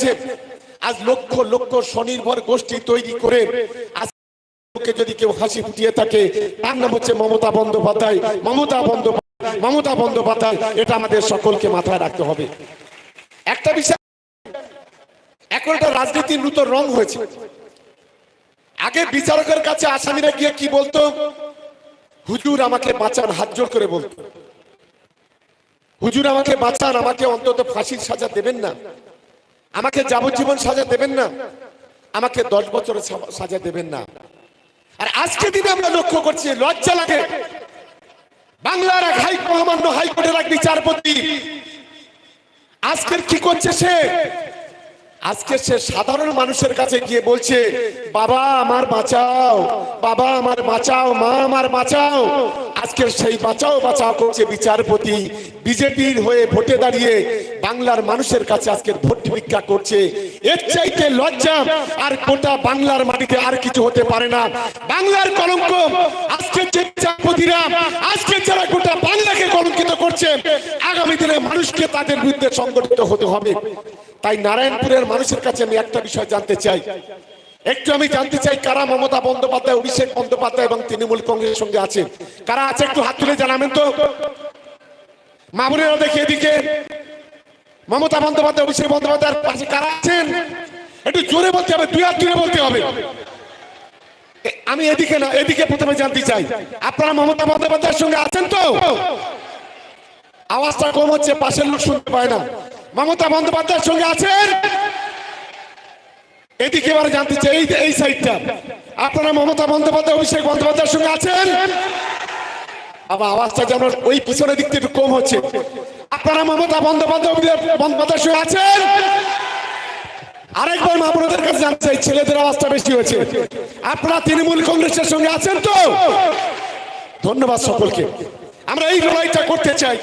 আছে আজ লক্ষ লক্ষ স্বনির্ভর গোষ্ঠী তৈরি করে আজ যদি কেউ হাসি ফুটিয়ে থাকে, তার নাম হচ্ছে মমতা বন্দ্যোপাধ্যায়। মমতা বন্দ্যোপাধ্যায় মমতা বন্দ্যোপাধ্যায়, এটা আমাদের সকলকে মাথায় রাখতে হবে। একটা বিষয় এখন একটা রাজনীতির নূতন রং হয়েছে। আগে বিচারকের কাছে আসামিরা গিয়ে কি বলতো? হুজুর আমাকে বাঁচান, হাত জোর করে বলতো। হুজুর আমাকে বাঁচান, আমাকে অন্তত ফাঁসির সাজা দেবেন না। আমাকে যাবজ্জীবন সাজা দেবেন না। আমাকে দশ বছরের সাজা দেবেন না। আর আজকে দিনে আমরা লক্ষ্য করছি লজ্জা লাগে। বাংলার এক হাই মহামান্য হাইকোর্টের এক বিচারপতি আজকের কি করছে সে? আজকে সে সাধারণ মানুষের কাছে গিয়ে বলছে, বাবা, আমার বাঁচাও, বাবা, আমার বাঁচাও, মা, আমার বাঁচাও। আজকে সেই বাঁচাও বাঁচাও করছে বিচারপতি। বিজেপির হয়ে ভোটে দাঁড়িয়ে বাংলার মানুষের কাছে আজকের ভোট ভিক্ষা করছে। এর চাইতে লজ্জা আর গোটা বাংলার মাটিতে আর কিছু হতে পারে না। বাংলার কলঙ্ক, আজকে যে বিচারপতিরা, আজকে যারা গোটা বাংলাকে কলঙ্কিত করছে, আগামী দিনে মানুষকে তাদের বিরুদ্ধে সংগঠিত হতে হবে। তাই নারায়ণপুরের মানুষের কাছে আমি একটা বিষয় জানতে চাই। একটু আমি জানতে চাই কারা মমতা বন্দ্যোপাধ্যায়, অভিষেক বন্দ্যোপাধ্যায় এবং তৃণমূল কংগ্রেসের সঙ্গে আছে কারা আছে একটু হাত তুলে জানাবেন তো? মামুনেরা দেখে এদিকে। মমতা বন্দ্যোপাধ্যায়, অভিষেক বন্দ্যোপাধ্যায়ের পাশে কারা আছেন? একটু জোরে বলতে হবে, দুই হাত জোরে বলতে হবে। আমি এদিকে না, এদিকে প্রথমে জানতে চাই। আপনারা মমতা বন্দ্যোপাধ্যায়ের সঙ্গে আছেন তো? আওয়াজটা কম হচ্ছে, পাশের লোক শুনতে পায় না। মমতা বন্দ্যোপাধ্যায়ের সঙ্গে আছেন? এদিকে এবারে জানতে চাই, এই এই সাইডটা। আপনারা মমতা বন্দ্যোপাধ্যায়, অভিষেক বন্দ্যোপাধ্যায়ের সঙ্গে আছেন? আবার আওয়াজটা যেন ওই পিছনের দিক থেকে কম হচ্ছে। আপনারা মমতা বন্দ্যোপাধ্যায় বন্দ্যোপাধ্যায়ের সঙ্গে আছেন? আরেকবার মা কাছে জানতে চাই, ছেলেদের আওয়াজটা বেশি হয়েছে। আপনারা তৃণমূল কংগ্রেসের সঙ্গে আছেন তো? ধন্যবাদ সকলকে। আমরা এই লড়াইটা করতে চাই।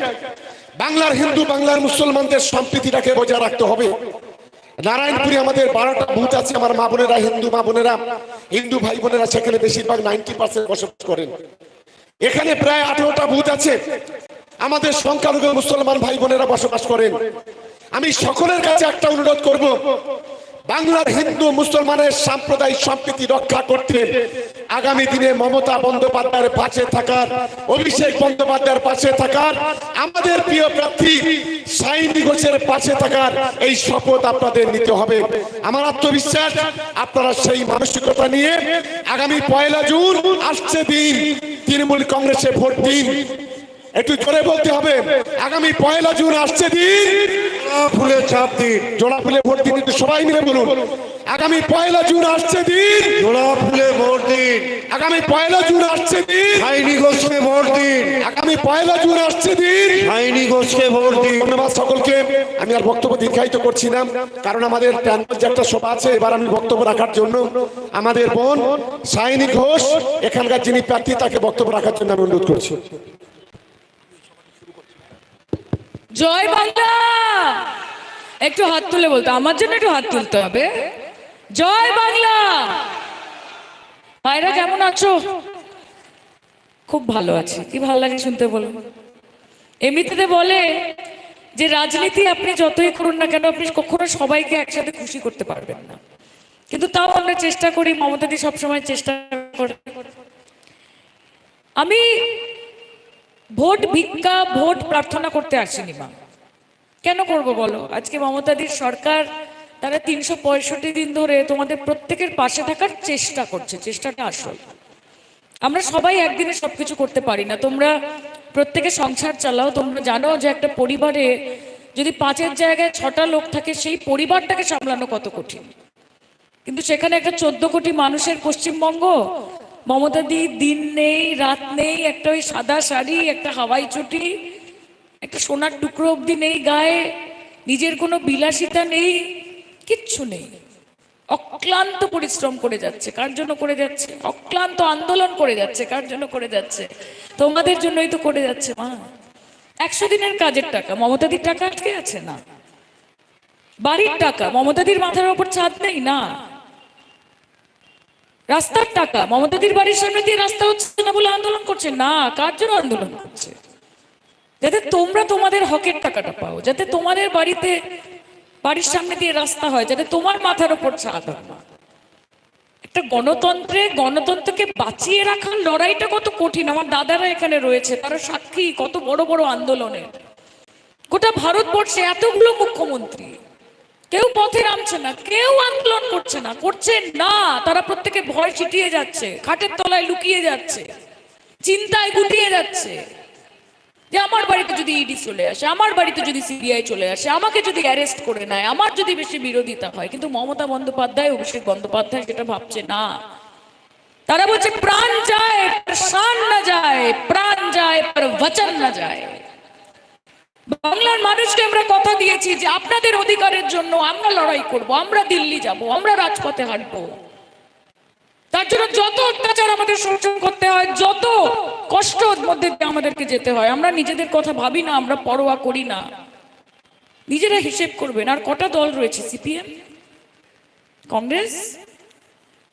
বাংলার হিন্দু, বাংলার মুসলমানদের সম্প্রীতিটাকে বজায় রাখতে হবে। নারায়ণপুরে আমাদের বারোটা বুথ আছে, আমার মা বোনেরা, হিন্দু মা বোনেরা, হিন্দু ভাই বোনেরা, সেখানে বেশিরভাগ নাইনটি পার্সেন্ট বসবাস করেন। এখানে প্রায় আঠেরোটা বুথ আছে, আমাদের সংখ্যালঘু মুসলমান ভাই বোনেরা বসবাস করেন। আমি সকলের কাছে একটা অনুরোধ করব বাংলার হিন্দু মুসলমানের সাম্প্রদায়িক সম্প্রীতি রক্ষা করতে আগামী দিনে মমতা বন্দ্যোপাধ্যায়ের পাশে থাকার, অভিষেক বন্দ্যোপাধ্যায়ের পাশে থাকার, আমাদের প্রিয় প্রার্থী সাইনি ঘোষের পাশে থাকার এই শপথ আপনাদের নিতে হবে। আমার আত্মবিশ্বাস, আপনারা সেই মানসিকতা নিয়ে আগামী পয়লা জুন আসছে দিন তৃণমূল কংগ্রেসে ভোট দিন। একটু জোরে বলতে হবে। আগামী পয়লা জুন আসছে দিন। ফুলে চাপ দিন। জোড়া ফুলে ভোট দিন একটু সবাই মিলে বলুন। আগামী পয়লা জুন আসছে দিন। জোড়া ফুলে ভোট দিন। আগামী পয়লা জুন আসছে দিন। আইনি ঘোষকে ভোট দিন। আগামী পয়লা জুন আসছে দিন। আইনি ঘোষকে ভোট দিন। ধন্যবাদ সকলকে। আমি আর বক্তব্য দীর্ঘায়িত করছি না। কারণ আমাদের যে একটা সভা আছে। এবার আমি বক্তব্য রাখার জন্য আমাদের বোন সাইনি ঘোষ এখানকার যিনি প্রার্থী তাকে বক্তব্য রাখার জন্য আমি অনুরোধ করছি। জয় বাংলা! একটু হাত তুলে বলতো, আমার জন্য একটু হাত তুলতে হবে। জয় বাংলা! ভাইরা, কেমন আছো? খুব ভালো আছি। কি ভালো লাগে শুনতে বলো। এমনিতে বলে যে রাজনীতি আপনি যতই করুন না কেন, আপনি কখনো সবাইকে একসাথে খুশি করতে পারবেন না। কিন্তু তাও আমরা চেষ্টা করি মমতাদি সবসময় চেষ্টা করে। আমি ভোট ভিক্ষা, ভোট প্রার্থনা করতে আসেনি মা। কেন করব বলো? আজকে মমতাদির সরকার তারা তিনশো পঁয়ষট্টি দিন ধরে তোমাদের প্রত্যেকের পাশে থাকার চেষ্টা করছে, চেষ্টাটা আসল। আমরা সবাই একদিনে সবকিছু করতে পারি না। তোমরা প্রত্যেকে সংসার চালাও, তোমরা জানো যে একটা পরিবারে যদি পাঁচের জায়গায় ছটা লোক থাকে, সেই পরিবারটাকে সামলানো কত কঠিন। কিন্তু সেখানে একটা চোদ্দ কোটি মানুষের পশ্চিমবঙ্গ মমতা দি, দিন নেই, রাত নেই, একটা ওই সাদা শাড়ি, একটা হাওয়াই চটি, একটা সোনার টুকরো অবধি নেই গায়ে, নিজের কোনো বিলাসিতা নেই, কিচ্ছু নেই। অক্লান্ত পরিশ্রম করে যাচ্ছে, কার জন্য করে যাচ্ছে? অক্লান্ত আন্দোলন করে যাচ্ছে, কার জন্য করে যাচ্ছে? তোমাদের জন্যই তো করে যাচ্ছে, মা। একশো দিনের কাজের টাকা মমতাদির টাকা আটকে আছে? না। বাড়ির টাকা মমতাদির মাথার উপর ছাদ নেই? না। রাস্তার টাকা। মমতাদির বাড়ির সামনে দিয়ে রাস্তা হচ্ছে না বলে আন্দোলন করছে? না, কার জন্য আন্দোলন করছে? যাতে তোমরা তোমাদের হকের টাকাটা পাও, যাতে তোমাদের বাড়িতে, বাড়ির সামনে দিয়ে রাস্তা হয়, যাতে তোমার মাথার ওপর ছাদ হয়। একটা গণতন্ত্রে, গণতন্ত্রকে বাঁচিয়ে রাখার লড়াইটা কত কঠিন। আমার দাদারা এখানে রয়েছে, তারা সাক্ষী, কত বড় বড় আন্দোলনের। গোটা ভারতবর্ষে এতগুলো মুখ্যমন্ত্রী কেউ পথে নামছে না, কেউ আন্দোলন করছে না করছে না, তারা প্রত্যেকে ভয় ছিটিয়ে যাচ্ছে, খাটের তলায় লুকিয়ে যাচ্ছে, চিন্তায় গুটিয়ে যাচ্ছে। যে আমার বাড়িতে যদি ইডি চলে আসে, আমার বাড়িতে যদি সিবিআই চলে আসে, আমাকে যদি অ্যারেস্ট করে নেয়, আমার যদি বেশি বিরোধিতা হয়, কিন্তু মমতা বন্দ্যোপাধ্যায়, অভিষেক বন্দ্যোপাধ্যায় সেটা ভাবছে না। তারা বলছে, প্রাণ যায়, প্রাণ না যায়, প্রাণ যায় পর বচন না যায়। বাংলার মানুষকে আমরা কথা দিয়েছি যে আপনাদের অধিকারের জন্য আমরা লড়াই করব, আমরা দিল্লি যাব, আমরা রাজপথে হাঁটবো। তার জন্য যত অত্যাচার আমাদের সহ্য করতে হয়, যত কষ্ট মধ্যে দিয়ে আমাদেরকে যেতে হয়, আমরা নিজেদের কথা ভাবি না, আমরা পরোয়া করি না। নিজেরা হিসেব করবেন, আর কটা দল রয়েছে, সিপিএম, কংগ্রেস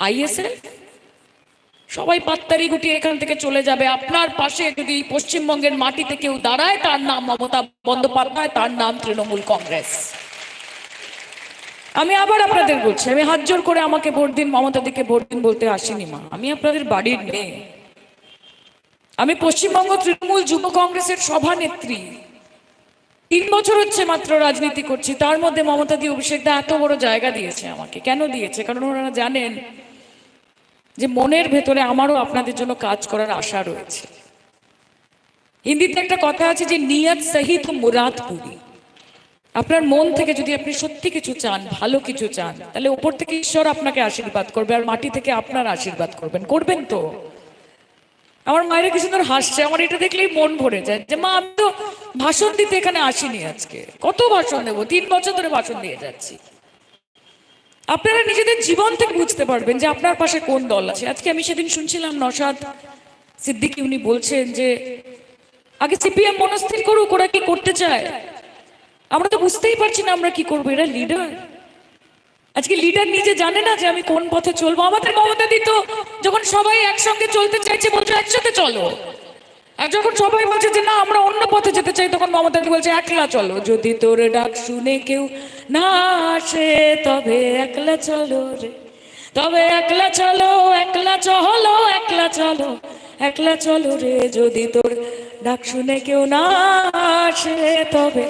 আইএসএফ সবাই পাত্তারি গুটিয়ে এখান থেকে চলে যাবে। আপনার পাশে যদি পশ্চিমবঙ্গের মাটিতে কেউ দাঁড়ায়, তার নাম মমতা বন্দ্যোপাধ্যায়, তার নাম তৃণমূল কংগ্রেস। আমি আবার আপনাদের বলছি, আমি হাত জোর করে আমাকে ভোট দিন, মমতা দিকে ভোট দিন বলতে আসিনি মা। আমি আপনাদের বাড়ির মেয়ে। আমি পশ্চিমবঙ্গ তৃণমূল যুব কংগ্রেসের সভানেত্রী। তিন বছর হচ্ছে মাত্র রাজনীতি করছি, তার মধ্যে মমতা দি অভিষেক দা এত বড় জায়গা দিয়েছে আমাকে। কেন দিয়েছে? কারণ ওনারা জানেন যে মনের ভেতরে আমারও আপনাদের জন্য কাজ করার আশা রয়েছে। হিন্দিতে একটা কথা আছে যে, নিয়ত সহি তো মুরাদ পুরি। আপনার মন থেকে যদি আপনি সত্যি কিছু চান, ভালো কিছু চান, তাহলে উপর থেকে ঈশ্বর আপনাকে আশীর্বাদ করবে আর মাটি থেকে আপনার আশীর্বাদ করবেন। করবেন তো? আমার মায়েরা কি সুন্দর হাসছে, আমার এটা দেখলেই মন ভরে যায় যে, মা, আমি তো ভাষণ দিতে এখানে আসিনি আজকে। কত ভাষণ দেবো? তিন বছর ধরে ভাষণ দিয়ে যাচ্ছি। আপনারা নিজেদের জীবন থেকে বুঝতে পারবেন যে আপনার পাশে কোন দল আছে। আজকে আমি সেদিন শুনছিলাম নসাদ সিদ্দিকি, উনি বলছেন যে, আগে সিপিএম মনস্থির করুক, ওরা কি করতে চায়? আমরা তো বুঝতেই পারছি না আমরা কি করব, এরা লিডার আজকে লিডার নিজে জানে না যে আমি কোন পথে চলবো। আমাদের মমতা দিত যখন সবাই একসঙ্গে চলতে চাইছে, বলছো, একসাথে চলো। যখন সবাই বলছে যে, না, আমরা অন্য পথে যেতে চাই, তখন মমতা বলছে, একলা চলো, যদি তোর ডাক শুনে কেউ না আসে, তবে একলা চলো রে। তবে একলা চলো একলা চলো একলা চলো একলা চলো রে। যদি তোর ডাক শুনে কেউ না আসে, তবে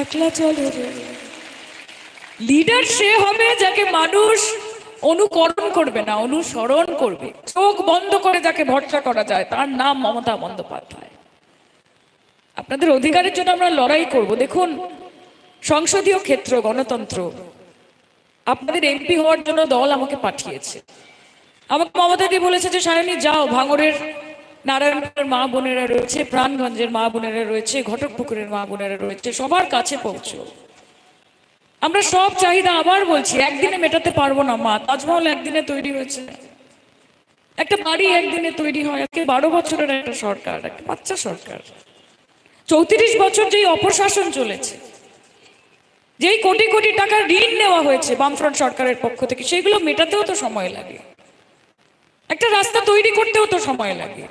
একলা চলো রে। লিডার সে হবে যাকে মানুষ অনুকরণ করবে না, অনুসরণ করবে। চোখ বন্ধ করে যাকে ভরসা করা যায়, তার নাম মমতা বন্দ্যোপাধ্যায়। আপনাদের অধিকারের জন্য আমরা লড়াই করব। দেখুন, সংসদীয় ক্ষেত্র, গণতন্ত্র, আপনাদের এমপি হওয়ার জন্য দল আমাকে পাঠিয়েছে। আমাকে মমতা দিয়ে বলেছে যে, সায়নী, যাও ভাঙরের নারায়ণপুরের মা বোনেরা রয়েছে, প্রাণগঞ্জের মা বোনেরা রয়েছে, ঘটকপুকুরের মা বোনেরা রয়েছে, সবার কাছে পৌঁছো। আমরা সব চাহিদা আবার বলছি, একদিনে মেটাতে পারব না, মা। তাজমহল একদিনে তৈরি হয়েছে। একটা বাড়ি একদিনে তৈরি হয়, আজকে বারো বছরের একটা সরকার, একটা বাচ্চা সরকার। চৌত্রিশ বছর যেই অপশাসন চলেছে, যেই কোটি কোটি টাকার ঋণ নেওয়া হয়েছে বামফ্রন্ট সরকারের পক্ষ থেকে, সেগুলো মেটাতেও তো সময় লাগে। একটা রাস্তা তৈরি করতেও তো সময় লাগে।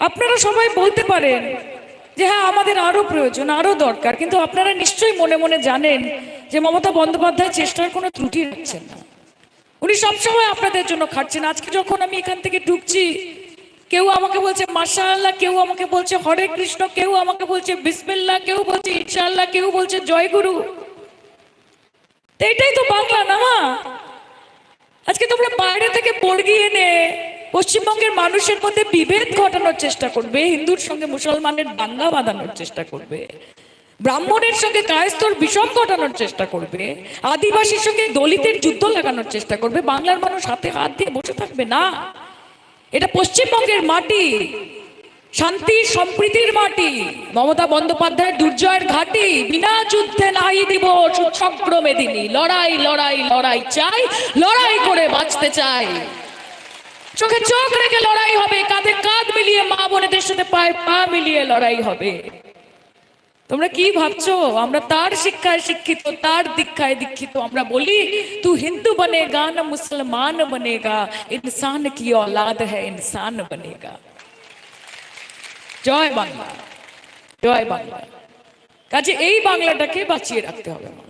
আপনারা সবাই বলতে পারেন যে হ্যাঁ আমাদের আরও প্রয়োজন, আরও দরকার, কিন্তু আপনারা নিশ্চয়ই মনে মনে জানেন যে মমতা বন্দ্যোপাধ্যায় চেষ্টার কোনো ত্রুটি রাখছেন না। উনি সবসময় আপনাদের জন্য খাটছেন। আজকে যখন আমি এখান থেকে ঢুকছি, কেউ আমাকে বলছে মাসা কেউ আমাকে বলছে, হরে কৃষ্ণ, কেউ আমাকে বলছে, বিসমিল্লাহ, কেউ বলছে, ইনশাআল্লাহ, কেউ বলছে, জয় গুরু। তো বাংলা না মা? আজকে তোমরা বাইরে থেকে বর্গি এনে পশ্চিমবঙ্গের মানুষের মধ্যে বিভেদ ঘটানোর চেষ্টা করবে, হিন্দুর সঙ্গে মুসলমানের দাঙ্গা বাঁধানোর চেষ্টা করবে। ব্রাহ্মণের সঙ্গে কায়স্তর বিষম ঘটানোর চেষ্টা করবে, আদিবাসীর সঙ্গে দলিতের যুদ্ধ লাগানোর চেষ্টা করবে, বাংলার মানুষ হাতে হাত দিয়ে বসে থাকবে না। এটা পশ্চিমবঙ্গের মাটি, শান্তি, সম্প্রীতির মাটি। মমতা বন্দ্যোপাধ্যায়ের দুর্জয়ের ঘাটি, বিনা যুদ্ধে নাই দিব সুচক্র মেদিনী লড়াই লড়াই লড়াই চাই, লড়াই করে বাঁচতে চাই। চোখে চোখ রেখে লড়াই হবে, কাঁধে কাঁধ মিলিয়ে মা বোনেদের সাথে পায়ে পা মিলিয়ে লড়াই হবে। তোমরা কি ভাবছো আমরা তার শিক্ষায় শিক্ষিত তার দীক্ষায় দীক্ষিত আমরা বলি তু হিন্দু বনেগা না মুসলমান বনেগা ইনসান কি औलाद है इंसान बनेगा জয় বাংলা জয় বাংলা কাজে এই বাংলাটাকে বাঁচিয়ে রাখতে হবে আমার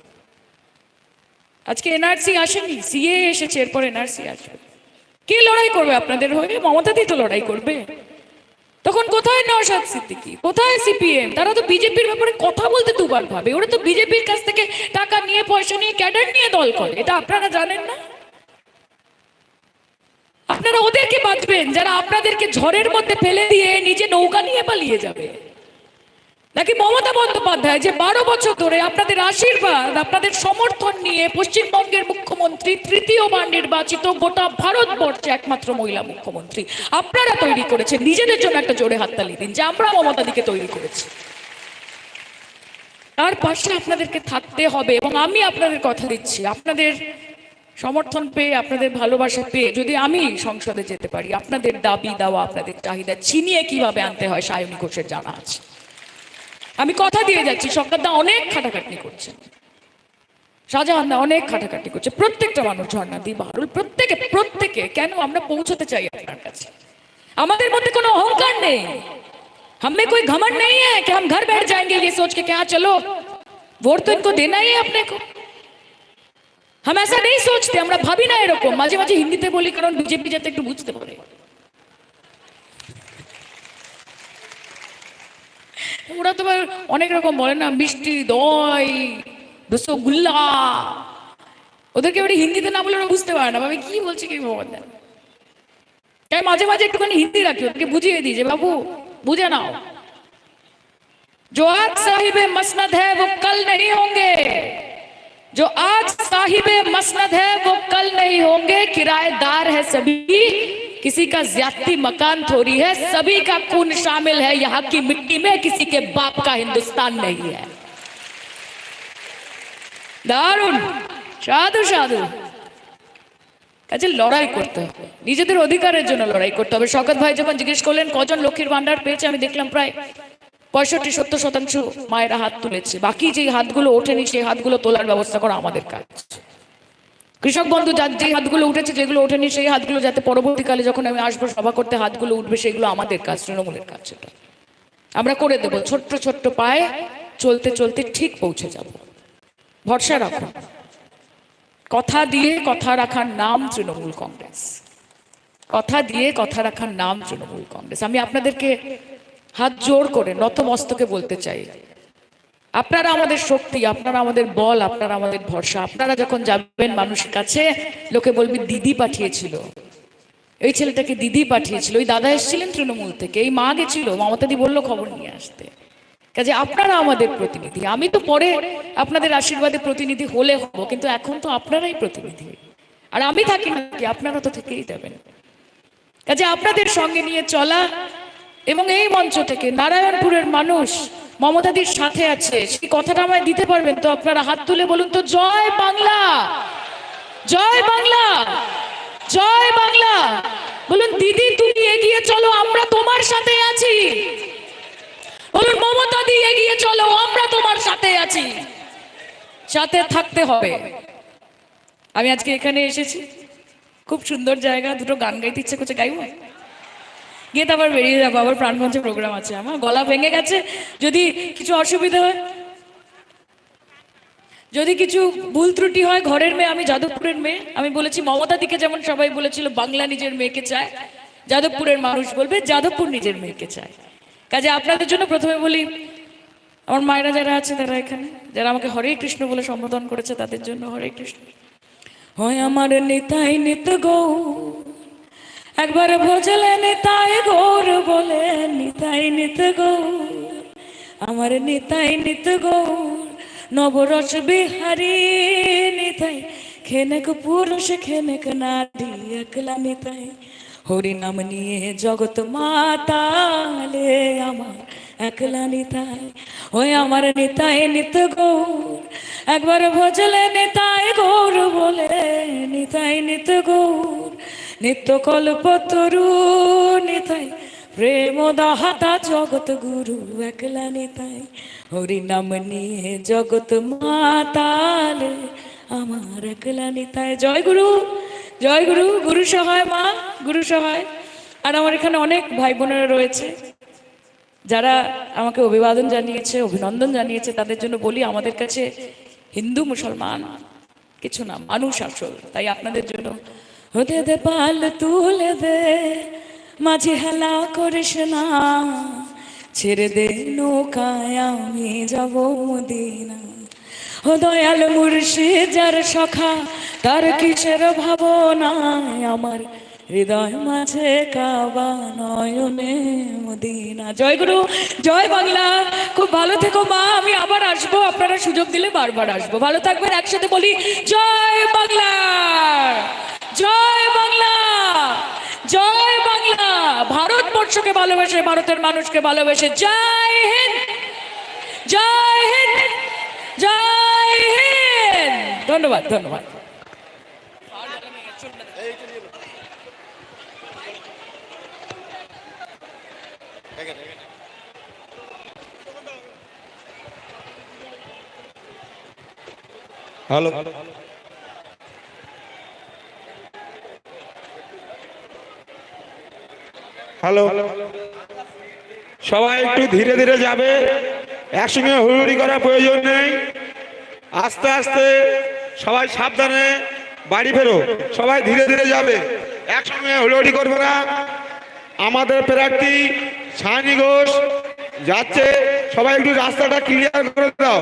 আজকে এনআরসি আসেনি সিএ এসেছে এরপর এনআরসি আসবে কে লড়াই করবে আপনাদের হয়ে মমতাদি তো লড়াই করবে তখন কোথায় নওশাদ সিদ্দিকি? কোথায় সিপিএম? তারা তো বিজেপির ব্যাপারে কথা বলতে দুবার ভাবে। ওরা তো বিজেপির কাছ থেকে টাকা নিয়ে, পয়সা নিয়ে, ক্যাডার নিয়ে দল করে। এটা আপনারা জানেন না? আপনারা ওদেরকে বাঁচবেন, যারা আপনাদেরকে ঝড়ের মধ্যে ফেলে দিয়ে নিজে নৌকা নিয়ে পালিয়ে যাবে। নাকি মমতা বন্দ্যোপাধ্যায়, যে বারো বছর ধরে আপনাদের আশীর্বাদ, আপনাদের সমর্থন নিয়ে পশ্চিমবঙ্গের মুখ্যমন্ত্রী তৃতীয়বার নির্বাচিত গোটা ভারতবর্ষে একমাত্র মহিলা মুখ্যমন্ত্রী। আপনারা তৈরি করেছেন, নিজেদের জন্য একটা জোরে হাততালি দিন, যে আমরা মমতা দিকে তৈরি করেছি। তার পাশে আপনাদেরকে থাকতে হবে এবং আমি আপনাদের কথা দিচ্ছি, আপনাদের সমর্থন পেয়ে, আপনাদের ভালোবাসা পেয়ে, যদি আমি সংসদে যেতে পারি, আপনাদের দাবি দেওয়া, আপনাদের চাহিদা চিনিয়ে কীভাবে আনতে হয়, সায়নী ঘোষের জানা আছে। আমি কথা দিয়ে যাচ্ছি সরকারদা অনেক খাটাখাটনি করছেন শাহজাহান দা অনেক খাটাখাটি করছে প্রত্যেকটা মানুষ ঝর্ণা দি বাহারুল প্রত্যেকে প্রত্যেকে কেন আমরা পৌঁছতে চাই আপনার কাছে আমাদের মধ্যে কোনো অহংকার নেই हमें कोई घमंड नहीं है कि हम घर बैठ जाएंगे ये सोच के क्या चलो वोट तो इनको देना ही है अपने को हम ऐसा नहीं सोचते আমরা ভাবি না এরকম মাঝে মাঝে হিন্দিতে বলি কারণ বিজেপি যাতে একটু বুঝতে পারে ওরা তোমার অনেক রকম বলে না মিষ্টি দই রসগোল্লা ওদেরকে এবারে হিন্দিতে না বলে ওরা বুঝতে পারে না ভাবে কি বলছে কি ভগবান জানে। তাই মাঝে মাঝে একটুখানি হিন্দি রাখি ওদেরকে বুঝিয়ে দিই যে বাবু বুঝে নাও जो आज साहिब मसनद है वो कल नहीं होंगे जो आज साहिब मसनद है वो कल नहीं होंगे किराएदार है सभी किसी का ज्यादती मकान थोड़ी है सभी का खून शामिल है यहाँ की मिट्टी में किसी के बाप का हिंदुस्तान नहीं है দারুণ সাধু সাধু কাজে লড়াই করতে হবে নিজেদের অধিকারের জন্য লড়াই করতে হবে শকত ভাই যখন জিজ্ঞেস করলেন কজন লক্ষ্মীর ভান্ডার পেয়েছে আমি দেখলাম প্রায় পঁয়ষট্টি সত্তর শতাংশ মায়েরা হাত তুলেছে বাকি যে হাতগুলো ওঠেনি সেই হাতগুলো তোলার ব্যবস্থা করা আমাদের কাজ কৃষক বন্ধু যার যে হাতগুলো উঠেছে, যেগুলো ওঠেনি, সেই হাতগুলো যাতে পরবর্তীকালে যখন আমি আসব, সভা করতে হাতগুলো উঠবে, সেগুলো আমাদের কাজ, তৃণমূলের কাজ সেটা। আমরা করে দেবো, ছোট্ট ছোট্ট পায়ে চলতে চলতে ঠিক পৌঁছে যাব। ভরসা রাখুন কথা দিয়ে কথা রাখার নাম তৃণমূল কংগ্রেস। কথা দিয়ে কথা রাখার নাম তৃণমূল কংগ্রেস। আমি আপনাদেরকে হাত জোর করে নতমস্তকে বলতে চাই আপনারা আমাদের শক্তি, আপনারা আমাদের বল, আপনারা আমাদের ভরসা। আপনারা যখন যাবেন মানুষের কাছে, লোকে বলবে, দিদি পাঠিয়েছিল। এই ছেলেটাকে দিদি পাঠিয়েছিল। ওই দাদা এসেছিলেন তৃণমূল থেকে। এই মা গেছিল। মমতাদি বলল, খবর নিয়ে আসতে। কাজে আপনারা আমাদের প্রতিনিধি। আমি তো পরে আপনাদের আশীর্বাদে প্রতিনিধি হলে হব, কিন্তু এখন তো আপনারাই প্রতিনিধি। আর আমি থাকি নাকি আপনারা তো থেকেই যাবেন। কাজে আপনাদের সঙ্গে নিয়ে চলা এবং এই মঞ্চ থেকে নারায়ণপুরের মানুষ মমতাদির সাথে আছে। সেই কথাটা আমায় দিতে পারবেন তো? আপনারা হাত তুলে বলুন তো, জয় বাংলা! জয় বাংলা! জয় বাংলা! বলুন, দিদি তুমি এগিয়ে চলো, আমরা তোমার সাথে আছি। বলুন মমতা দি এগিয়ে চলো, আমরা তোমার সাথে আছি। সাথে থাকতে হবে। আমি আজকে এখানে এসেছি। খুব সুন্দর জায়গা, দুটো গান গাইতে ইচ্ছে করছে, গাইবো? গিয়ে আবার বেরিয়ে যাব। আবার প্রাণমঞ্চে প্রোগ্রাম আছে আমার। গলা ভেঙে গেছে। যদি কিছু অসুবিধা হয়, যদি কিছু ভুল ত্রুটি হয়, ঘরের মেয়ে, আমি যাদবপুরের মেয়ে। আমি বলেছি, মমতা দিকে যেমন সবাই বলেছিল, বাংলা নিজের মেয়েকে চায়, যাদবপুরের মানুষ বলবে, যাদবপুর নিজের মেয়েকে চায়। কাজে আপনাদের জন্য প্রথমে বলি, আমার মায়েরা যারা আছে, তারা এখানে। যারা আমাকে হরে কৃষ্ণ বলে সম্বোধন করেছে, তাদের জন্য হরে কৃষ্ণ। হয় আমার নেতাই নিত গৌ। একবার ভজলে নিতাই গৌর বলে, নিতাই নিত গৌর। আমার নিতাই নিত গৌর, নবরস বিহারী নিতাই। খেনেক পুরুষ, খেনেক নারী, একলা নিতাই। হরি নাম নিয়ে জগৎ মাতালে আমার একলা নিতাই। ওই আমার নিতাই নিত গৌর, একবার ভজলে নিতাই গৌর বলে, নিতাই নিত গৌর। নিত্য কল্প তরু নিতাই প্রেম দাহাতা জগৎ গুরু একলা নিতাই। হরি নাম নিয়ে জগৎ মাতালে আমার একলা নিতাই। জয় গুরু জয় গুরু গুরু সহায় মা, গুরু সহায়। আর আমার এখানে অনেক ভাই বোনেরা রয়েছে, যারা আমাকে অভিবাদন জানিয়েছে, অভিনন্দন জানিয়েছে। তাদের জন্য বলি, আমাদের কাছে হিন্দু, মুসলমান, কিছু না, মানুষ আসল। তাই আপনাদের জন্য হতে দে পাল তুলে দে, মাঝে হেলা করিস না। ছেড়ে দে নৌকায়, আমি যাব মদিনা। ও দয়াল মুর্শিদ, যার সখা, তার কিসের ভাবনায় আমার হৃদয় মাঝে কাবা নয়নে মদিনা। জয় গুরু, জয় বাংলা। খুব ভালো থেকো মা, আমি আবার আসব। আপনারা সুযোগ দিলে বারবার আসব। ভালো থাকবেন, একসাথে বলি, জয় বাংলা। জয় বাংলা! জয় বাংলা! ভারতবর্ষকে ভালোবেসে, ভারতের মানুষকে ভালোবেসে জয় হিন্দ! জয় হিন্দ! জয় হিন্দ! ধন্যবাদ ধন্যবাদ। হ্যালো। হ্যালো। সবাই একটু ধীরে ধীরে যাবে। একসঙ্গে হুড়ুড়ি করার প্রয়োজন নেই। আস্তে আস্তে সবাই সাবধানে বাড়ি ফেরো। সবাই ধীরে ধীরে যাবে। একসঙ্গে হুড়োহুড়ি করবে না। আমাদের প্রার্থী সায়নী ঘোষ যাচ্ছে। সবাই একটু রাস্তাটা ক্লিয়ার করে দাও।